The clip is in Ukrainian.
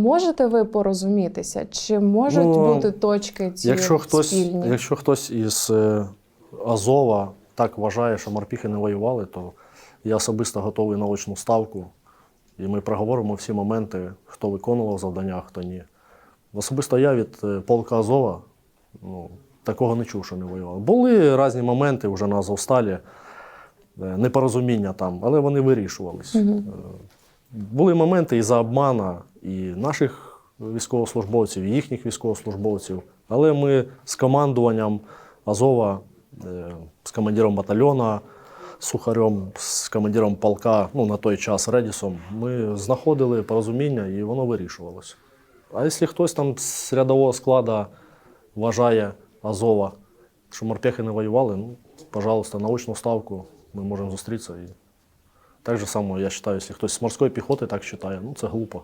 Можете ви порозумітися? Чи можуть Ну, бути точки ці Якщо хтось, спільні? якщо хтось із е, Азова так вважає, що морпіхи не воювали, то я особисто готовий на очну ставку. І ми проговоримо всі моменти, хто виконував завдання, хто ні. Особисто я від е, полка Азова ну, такого не чув, що не воював. Були різні моменти вже на Азовсталі, е, непорозуміння там, але вони вирішувались. Е, Були моменти і за обмана і наших військовослужбовців, і їхніх військовослужбовців. Але ми з командуванням Азова, е, з командиром батальйона, Сухарем, з командиром полка, ну на той час Редісом, ми знаходили порозуміння і воно вирішувалося. А якщо хтось там з рядового складу вважає Азова, що морпехи не воювали, ну, пожалуйста, на очну ставку ми можемо зустрітися. І так же само, я вважаю, якщо хтось з морської піхоти так вважає, ну це глупо.